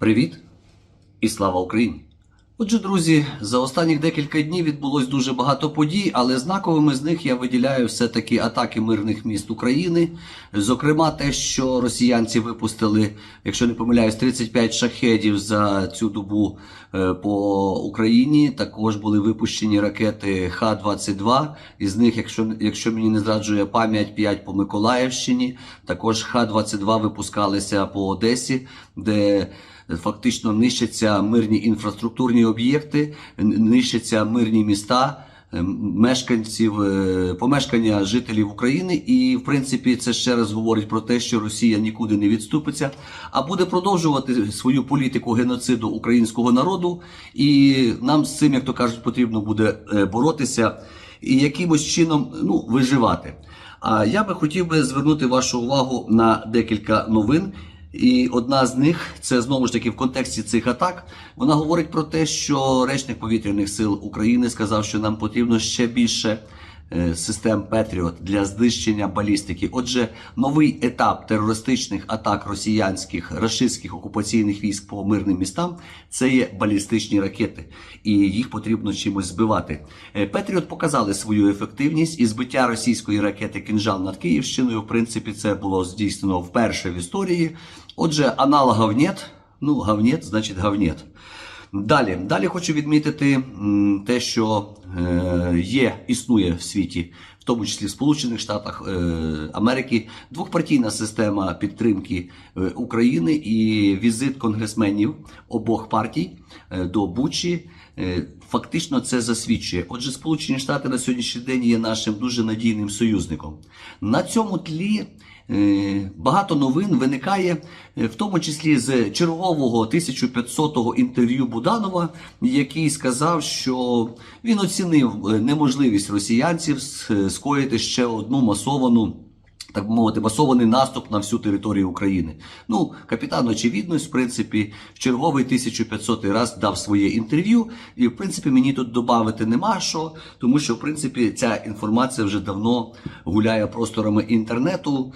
Привіт і слава Україні! Отже, друзі, за останніх декілька днів відбулось дуже багато подій, але знаковими з них я виділяю все-таки атаки мирних міст України. Зокрема, те, що росіянці випустили, якщо не помиляюсь, 35 шахедів за цю добу е, по Україні. Також були випущені ракети Х-22. Із них, якщо, якщо мені не зраджує пам'ять, 5 по Миколаївщині. Також Х-22 випускалися по Одесі, де фактично нищаться мирні інфраструктурні об'єкти, нищаться мирні міста. е, Мешканців е, помешкання жителів України, і в принципі це ще раз говорить про те, що Росія нікуди не відступиться, а буде продовжувати свою політику геноциду українського народу. І нам з цим, як то кажуть, потрібно буде е, боротися і якимось чином ну, виживати. А я би хотів би звернути вашу увагу на декілька новин. І одна з них це знову ж таки в контексті цих атак. Вона говорить про те, що речник повітряних сил України сказав, що нам потрібно ще більше систем Петріот для знищення балістики. Отже, новий етап терористичних атак росіянських рашистських окупаційних військ по мирним містам це є балістичні ракети, і їх потрібно чимось збивати. Е, Петріот показали свою ефективність і збиття російської ракети Кінжал над Київщиною. В принципі, це було здійснено вперше в історії. Отже, аналогов нет. Ну, говнет, значить говнет. Далі, далі хочу відмітити те, що е, є, існує в світі, в тому числі в Сполучених Штатах е, Америки, двохпартійна система підтримки е, України і візит конгресменів обох партій до Бучі. Е, Фактично це засвідчує. Отже, Сполучені Штати на сьогоднішній день є нашим дуже надійним союзником. На цьому тлі Е, Багато новин виникає, е, в тому числі з чергового 1500-го інтерв'ю Буданова, який сказав, що він оцінив неможливість росіянців скоїти ще одну масовану. Так би мовити, масований наступ на всю територію України. Ну, капітан очевидність, в принципі, в черговий 1500 раз дав своє інтерв'ю, і в принципі мені тут додати нема що, тому що в принципі ця інформація вже давно гуляє просторами інтернету.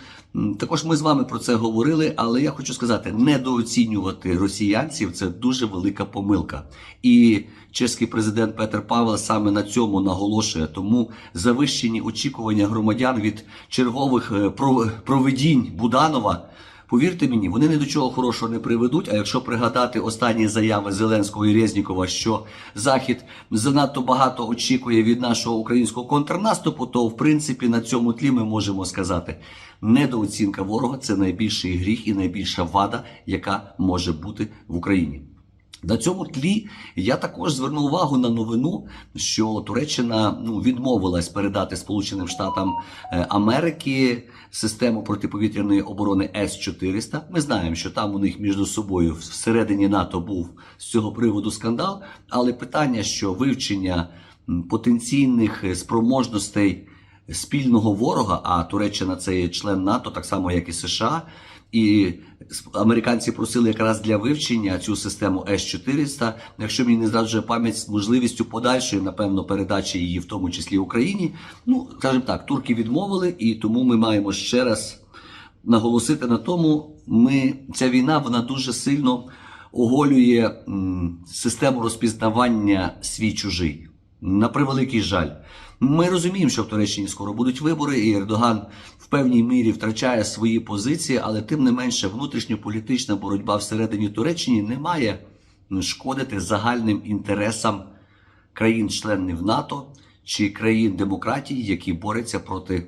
Також ми з вами про це говорили, але я хочу сказати, недооцінювати росіянців це дуже велика помилка. І чеський президент Петр Павел саме на цьому наголошує. Тому завищені очікування громадян від чергових е, проведінь Буданова. Повірте мені, вони ні до чого хорошого не приведуть. А якщо пригадати останні заяви Зеленського і Резнікова, що Захід занадто багато очікує від нашого українського контрнаступу, то в принципі на цьому тлі ми можемо сказати, недооцінка ворога це найбільший гріх і найбільша вада, яка може бути в Україні. На цьому тлі я також звернув увагу на новину, що Туреччина ну, відмовилась передати Сполученим Штатам е, Америки систему протиповітряної оборони С-400. Ми знаємо, що там у них між собою всередині НАТО був з цього приводу скандал, але питання, що вивчення потенційних е, спроможностей спільного ворога, а Туреччина це є член НАТО, так само як і США. І американці просили якраз для вивчення цю систему С-400, якщо мені не зраджує пам'ять з можливістю подальшої, напевно, передачі її, в тому числі Україні. Ну, скажімо так, турки відмовили, і тому ми маємо ще раз наголосити на тому, ми ця війна вона дуже сильно оголює м, систему розпізнавання свій чужий. На превеликий жаль. Ми розуміємо, що в Туреччині скоро будуть вибори, і Ердоган в певній мірі втрачає свої позиції, але тим не менше внутрішньополітична боротьба всередині Туреччини не має шкодити загальним інтересам країн-членів НАТО чи країн демократії, які борються проти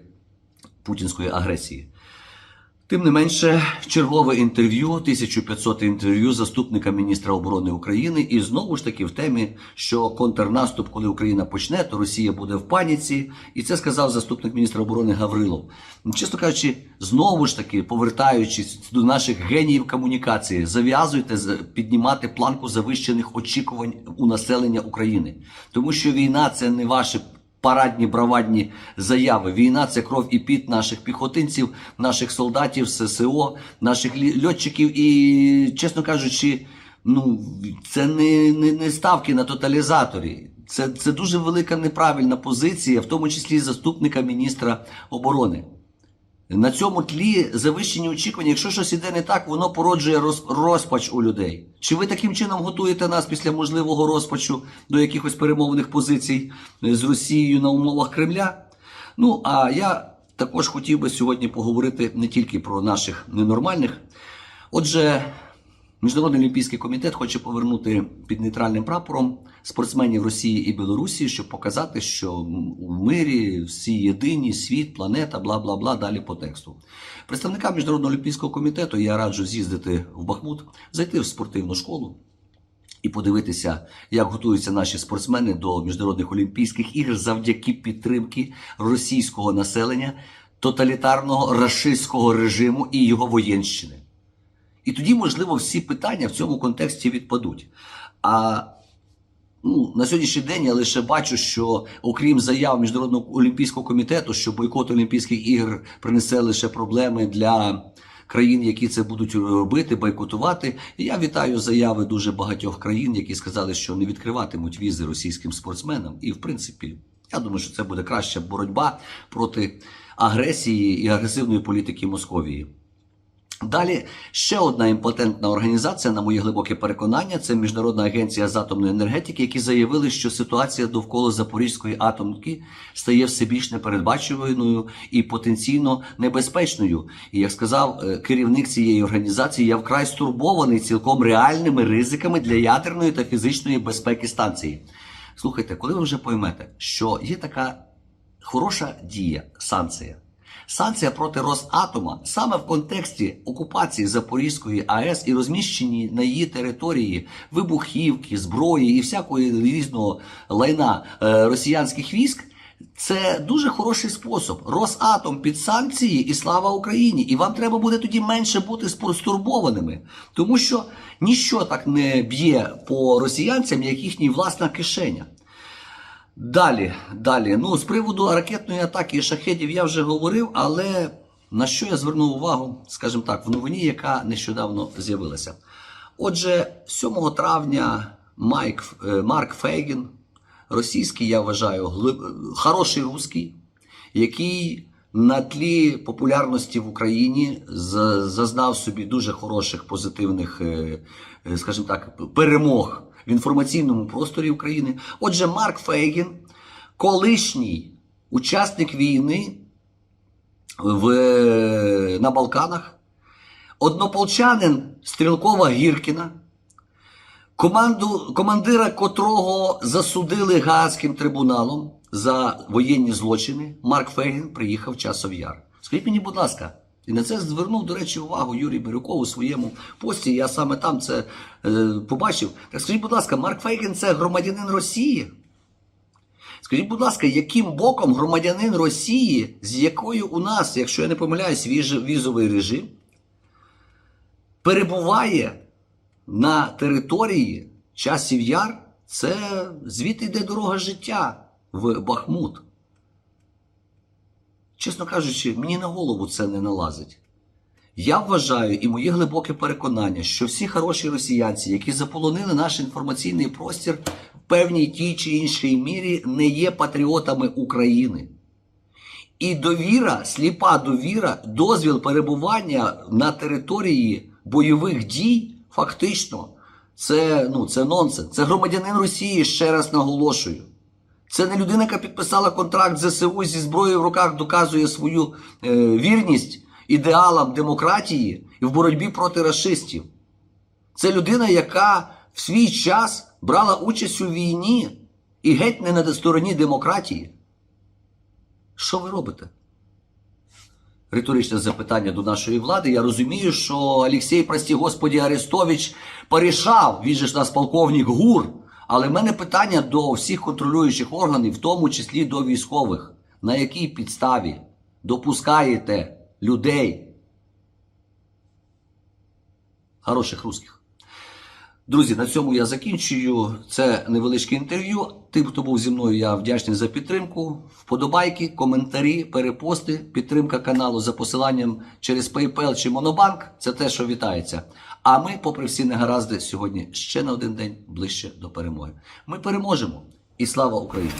путінської агресії. Тим не менше, чергове інтерв'ю, 1500 інтерв'ю заступника міністра оборони України, і знову ж таки в темі, що контрнаступ, коли Україна почне, то Росія буде в паніці. І це сказав заступник міністра оборони Гаврилов. Чесно кажучи, знову ж таки, повертаючись до наших геніїв комунікації, зав'язуйте піднімати планку завищених очікувань у населення України, тому що війна це не ваші парадні бравадні заяви. Війна це кров і піт наших піхотинців, наших солдатів, ССО, наших льотчиків. І, чесно кажучи, ну це не, не, не ставки на тоталізаторі. Це, це дуже велика неправильна позиція, в тому числі заступника міністра оборони. На цьому тлі завищені очікування, якщо щось іде не так, воно породжує роз- розпач у людей. Чи ви таким чином готуєте нас після можливого розпачу до якихось перемовних позицій е, з Росією на умовах Кремля? Ну а я також хотів би сьогодні поговорити не тільки про наших ненормальних. Отже, Міжнародний олімпійський комітет хоче повернути під нейтральним прапором спортсменів Росії і Білорусі, щоб показати, що в мирі всі єдині, світ, планета, бла бла бла. Далі по тексту. Представникам Міжнародного олімпійського комітету я раджу з'їздити в Бахмут, зайти в спортивну школу і подивитися, як готуються наші спортсмени до міжнародних олімпійських ігор завдяки підтримки російського населення, тоталітарного рашистського режиму і його воєнщини. І тоді, можливо, всі питання в цьому контексті відпадуть. А ну, на сьогоднішній день я лише бачу, що окрім заяв Міжнародного олімпійського комітету, що бойкот Олімпійських ігор принесе лише проблеми для країн, які це будуть робити, бойкотувати. Я вітаю заяви дуже багатьох країн, які сказали, що не відкриватимуть візи російським спортсменам. І в принципі, я думаю, що це буде краща боротьба проти агресії і агресивної політики Московії. Далі ще одна імпотентна організація, на моє глибоке переконання, це Міжнародна агенція з атомної енергетики, які заявили, що ситуація довкола Запорізької атомки стає все більш непередбачуваною і потенційно небезпечною. І як сказав е, керівник цієї організації, я вкрай стурбований цілком реальними ризиками для ядерної та фізичної безпеки станції. Слухайте, коли ви вже поймете, що є така хороша дія, санкція. Санкція проти Росатома саме в контексті окупації Запорізької АЕС і розміщені на її території вибухівки, зброї і всякої різного лайна е, росіянських військ. Це дуже хороший спосіб. Росатом під санкції і слава Україні. І вам треба буде тоді менше бути стурбованими, тому що ніщо так не б'є по росіянцям, як їхня власна кишеня. Далі, далі. Ну, з приводу ракетної атаки і шахедів я вже говорив, але на що я звернув увагу, скажімо так, в новині, яка нещодавно з'явилася. Отже, 7 травня Майк, е, Марк Фейгін, російський, я вважаю, хороший русський, який на тлі популярності в Україні зазнав собі дуже хороших позитивних, е, е, скажімо так, перемог в інформаційному просторі України. Отже, Марк Фейгін, колишній учасник війни в, на Балканах, однополчанин Стрілкова Гіркіна, команду, командира котрого засудили Гаазьким трибуналом за воєнні злочини, Марк Фейгін приїхав в Часов Яр. Скажіть мені, будь ласка, і на це звернув, до речі, увагу Юрій Бирюков у своєму пості. Я саме там це е, побачив. Так скажіть, будь ласка, Марк Фейгін це громадянин Росії? Скажіть, будь ласка, яким боком громадянин Росії, з якою у нас, якщо я не помиляюсь, візовий режим, перебуває на території часів яр, це звідти йде дорога життя в Бахмут. Чесно кажучи, мені на голову це не налазить. Я вважаю і моє глибоке переконання, що всі хороші росіянці, які заполонили наш інформаційний простір в певній тій чи іншій мірі, не є патріотами України. І довіра, сліпа довіра, дозвіл перебування на території бойових дій, фактично, це, ну, це нонсенс. Це громадянин Росії, ще раз наголошую. Це не людина, яка підписала контракт з ЗСУ зі зброєю в руках, доказує свою е, вірність ідеалам демократії і в боротьбі проти расистів. Це людина, яка в свій час брала участь у війні і геть не на стороні демократії. Що ви робите? Риторичне запитання до нашої влади. Я розумію, що Олексій, прості Господі, Арестович порішав, він же ж нас полковник ГУР. Але в мене питання до всіх контролюючих органів, в тому числі до військових. На якій підставі допускаєте людей, хороших русських? Друзі, на цьому я закінчую. Це невеличке інтерв'ю. Тим, хто був зі мною, я вдячний за підтримку. Вподобайки, коментарі, перепости, підтримка каналу за посиланням через PayPal чи Монобанк. Це те, що вітається. А ми, попри всі негаразди, сьогодні ще на один день ближче до перемоги. Ми переможемо. І слава Україні!